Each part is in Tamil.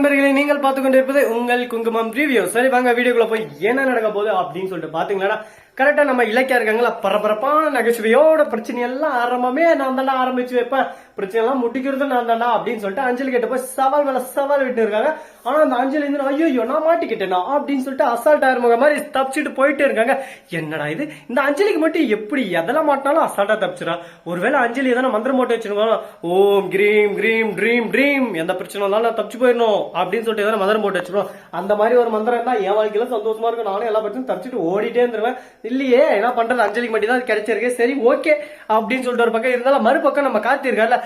நண்பர்களை நீங்கள் பார்த்து கொண்டிருப்பது உங்கள் குங்குமம் ரிவ்யூ. சரி வாங்க வீடியோக்குள்ள போய் என்ன நடக்க போகுது அப்படின்னு சொல்லிட்டு பாத்தீங்களா கரெக்டாக நம்ம இலக்கியா இருக்காங்களா பரபரப்பான நகைச்சுவையோட பிரச்சனை எல்லாம் ஆரம்பமே நான் தாண்டா ஆரம்பிச்சு வைப்பேன். பிரச்சனை எல்லாம் முட்டிக்கிறது நான் தாண்டா அப்படின்னு சொல்லிட்டு அஞ்சலி கிட்ட போய் சவால் மேல சவால் விட்டு இருக்காங்க. ஆனா அந்த அஞ்சலி வந்து ஐயோ நான் மாட்டிக்கிட்டேனா? அப்படின்னு சொல்லிட்டு அசால்ட் ஆயிருமுக மாதிரி தப்பிச்சுட்டு போயிட்டே இருக்காங்க. என்னடா இது? இந்த அஞ்சலிக்கு மட்டும் எப்படி எதெல்லாம் மாட்டினாலும் அசால்ட்டா தப்பிச்சிடா ஒருவேளை அஞ்சலி எதனா மந்திரம் போட்டு வச்சிருக்கோம் ஓம் கிரீம் கிரீம் ட்ரீம் ட்ரீம் எந்த பிரச்சனை இருந்தாலும் நான் தப்பிச்சு போயிடணும் அப்படின்னு சொல்லிட்டு எதனா மந்திரம் போட்டு வச்சிருக்கோம் அந்த மாதிரி ஒரு மந்திரம் தான் என் வாழ்க்கையில சந்தோஷமா இருக்கும். நானும் எல்லா பிரச்சனையும் தப்பிச்சுட்டு ஓடிட்டே இருந்துருவேன். இல்லையே என்ன பண்றது? அஞ்சலிக்கு மட்டும் தான் கிடைச்சிருக்கு. சரி ஓகே அப்படின்னு சொல்லிட்டு ஒரு பக்கம் இருந்தாலும் மறுபக்கம் நம்ம காத்திருக்கால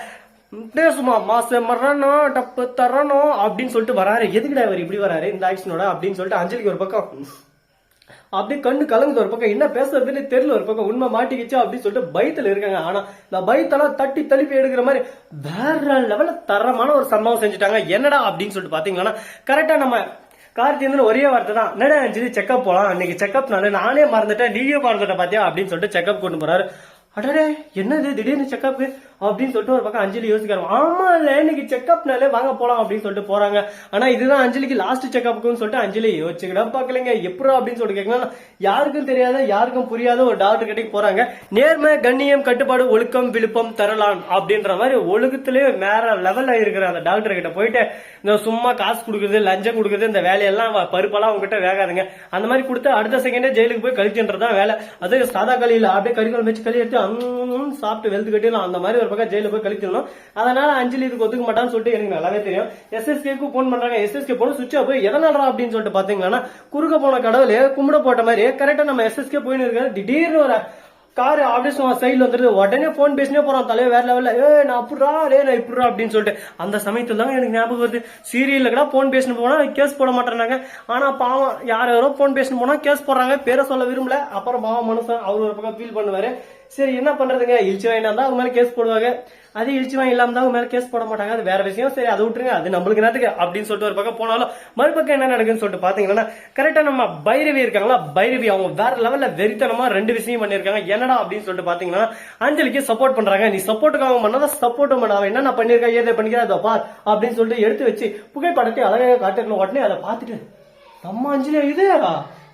சும்மா மாசம் மரணம் டப்பு தரணும் அப்படின்னு சொல்லிட்டு வராரு. எதுக்குடா இவர் இப்படி வராரு இந்த ஆக்ஷனோட அப்படின்னு சொல்லிட்டு அஞ்சலிக்கு ஒரு பக்கம் அப்படி கண்ணு கலங்குது ஒரு பக்கம் என்ன பேசுறதுன்னு தெரியல ஒரு பக்கம் உண்மை மாட்டிக்கிச்சு அப்படின்னு சொல்லிட்டு பயத்துல இருக்காங்க. ஆனா இந்த பயத்தெல்லாம் தட்டி தழுப்பி எடுக்கிற மாதிரி வேற லெவல்ல தரமான ஒரு சம்பவம் செஞ்சுட்டாங்க. என்னடா அப்படின்னு சொல்லிட்டு பாத்தீங்கன்னா கரெக்டா நம்ம கார்த்திகேயன் ஒரே வார்த்தை தான். என்னடா அஞ்சலி செக்அப் போலாம்? இன்னைக்கு செக்அப்னால நானே மறந்துட்டேன். நீயே மறந்துட்டேன் பாத்தியா? அப்படின்னு சொல்லிட்டு செக்அப் கொண்டு போறாரு. அடடே என்னது? திடீர்னு செக்அப் அப்படின்னு சொல்லிட்டு ஒரு பக்கம் அஞ்சலி யோசிக்கிறாங்க ஆமா இல்ல இன்னைக்கு செக்அப்னாலே வாங்க போலாம் அப்படின்னு சொல்லிட்டு போறாங்க. ஆனா இதுதான் அஞ்சலிக்கு லாஸ்ட் செக்அப்னு சொல்லிட்டு அஞ்சலி யோசிச்சுக்கிட பாக்கலங்க எப்படா அப்படின்னு சொல்லிட்டு கேட்கலாம் யாருக்கும் தெரியாத யாருக்கும் புரியாத ஒரு டாக்டர் கிட்டே போறாங்க. நேர்மை கண்ணியம் கட்டுப்பாடு ஒழுக்கம் விழுப்பம் தரலாம் அப்படின்ற மாதிரி ஒழுக்கத்திலேயே வேற லெவல்ல இருக்கிற அந்த டாக்டர் கிட்ட போயிட்டு இந்த சும்மா காசு கொடுக்குறது லஞ்சம் கொடுக்குறது இந்த வேலையெல்லாம் பருப்பெல்லாம் உங்ககிட்ட வேகாதுங்க. அந்த மாதிரி கொடுத்து அடுத்த செகண்டே ஜெயிலுக்கு போய் கழிச்சுன்றதான் வேலை. அது சாதா களியில அப்படியே கறிக்குழம்பு வச்சு களி எடுத்து சாப்பிட்டு வெளுத்து கட்டிடலாம். அந்த மாதிரி ஒரு பக்கம் ஜெயில போய் கழிச்சிடணும். அதனால அஞ்சலி இதுக்கு ஒத்துக்க மாட்டான்னு சொல்லிட்டு எனக்கு நல்லாவே தெரியும். எஸ்எஸ்கேக்கு போன் பண்றாங்க. எஸ்எஸ்கே போன சுவிட்ச் ஆஃப் எதனாலடா அப்படின்னு சொல்லிட்டு பாத்தீங்கன்னா குறுக்க போன கடவுளே கும்பிட போட்ட மாதிரி கரெக்டா நம்ம எஸ்எஸ்கே போயின்னு இருக்க திடீர்னு ஒரு கார் அப்படியே சைடில் வந்துருது. உடனே போன் பேசினே போறான். தலைவர் வேற லெவலில் ஏ நான் அப்படிடா ரே நான் இப்படிடா அப்படின்னு சொல்லிட்டு. அந்த சமயத்தில் தான் எனக்கு ஞாபகம் வருது. சீரியல்ல கூட போன் பேசினு போனா கேஸ் போட மாட்டேறாங்க ஆனா பாவம் யார் யாரோ போன் பேசினு போனா கேஸ் போடுறாங்க. பேரை சொல்ல விரும்பல. அப்புறம் பாவம் மனுஷன் அவர் ஒரு பக்கம் ஃபீல் பண்ணுவாரு. சரி என்ன பண்றதுங்க? இழிச்சு வாங்கினா தான் அவங்க மேல கேஸ் போடுவாங்க. அது இழிச்சு வாங்கி இல்லாம தான் அவங்க மேல கேஸ் போட மாட்டாங்க. அது வேற விஷயம். சரி அதை விட்டுருங்க. அது நம்மளுக்கு நேரத்துக்கு அப்படின்னு சொல்லிட்டு ஒரு பக்கம் போனாலும் மறுபக்கம் என்ன நடக்குன்னு சொல்லிட்டு பாத்தீங்கன்னா கரெக்டா நம்ம பைரவி இருக்காங்களா? பைரவி அவங்க வேற லெவல்ல வெறித்தனமா ரெண்டு விஷயம் பண்ணிருக்காங்க என்னடா அப்படின்னு சொல்லிட்டு பாத்தீங்கன்னா அஞ்சலிக்கு சப்போர்ட் பண்றாங்க. நீ சப்போர்ட்டுக்காக பண்ணாத சப்போர்ட்டும் பண்ணாத. என்ன நான் பண்ணிருக்கேன் ஏதோ பண்ணிக்கிறேன்? அதை பார். அப்படின்னு சொல்லிட்டு எடுத்து வச்சு புகைப்படத்தை அழகாக காட்டுக்கணும் உடனே அதை பார்த்துட்டு நம்ம அஞ்சலி இது?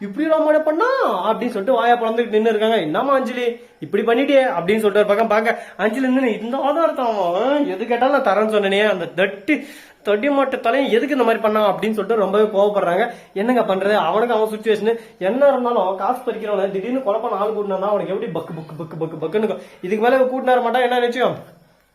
இப்படி எல்லாம் மாட பண்ணா? அப்படின்னு சொல்லிட்டு வாயா பிறந்துட்டு நின்று இருக்காங்க. என்னம்மா அஞ்சலி? இப்படி பண்ணிட்டே அப்படின்னு சொல்லிட்டு ஒரு பக்கம் பார்க்க அஞ்சலி இருந்து இந்த ஆதாரத்தான் எது கேட்டாலும் நான் தரேன்னு சொன்னேனே. அந்த தட்டு தொட்டி மாட்டு தலையும் எதுக்கு இந்த மாதிரி பண்ணான்? அப்படின்னு சொல்லிட்டு ரொம்பவே கோவப்படுறாங்க. என்னங்க பண்றது? அவனுக்கு அவன் சுச்சுவேஷன் என்ன இருந்தாலும் அவன் காசு பறிக்கிறவன திடீர்னு குழப்பம் ஆள் கூட்டினா அவனுக்கு எப்படி பக்கு பக்கு பக்கு பக்கு பக்குன்னு இருக்கும். இதுக்கு மேல கூட்டினார மாட்டா? என்ன நிச்சயம்?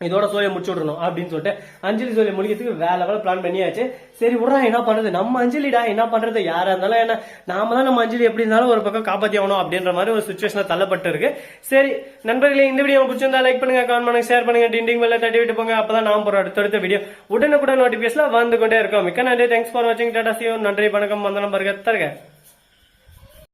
இதோட சோழியை முடிச்சு விடணும் அப்படின்னு சொல்லிட்டு அஞ்சலி சோழியை முடிக்கிறதுக்கு வேலை வேலை பிளான் பண்ணியாச்சு. சரி விட்றா என்ன பண்றது? நம்ம அஞ்சலிடா என்ன பண்றது? யாரா இருந்தாலும் என்ன நாம தான் நம்ம அஞ்சலி எப்படி இருந்தாலும் ஒரு பக்கம் காப்பாத்தி ஆகணும் அப்படின்ற மாதிரி ஒரு சுச்சுவேஷன்ல தள்ளப்பட்டு இருக்கு. சரி நண்பர்களே இந்த வீடியோ பிடிச்சிருந்தா லைக் பண்ணுங்க கமெண்ட் பண்ணுங்க ஷேர் பண்ணுங்க டிண்டிங் மேல தட்டி விட்டு போங்க. அப்பதான் நான் போற அடுத்தடுத்த வீடியோ உடனுக்குடன் நோட்டிபிகேஷன்ல வந்து கொண்டே இருக்கும். மிக்க நன்றி. தேங்க்ஸ் ஃபார் வாட்சிங் டாடா சியோ நன்றி வணக்கம். வந்தனம் பருக தருங்க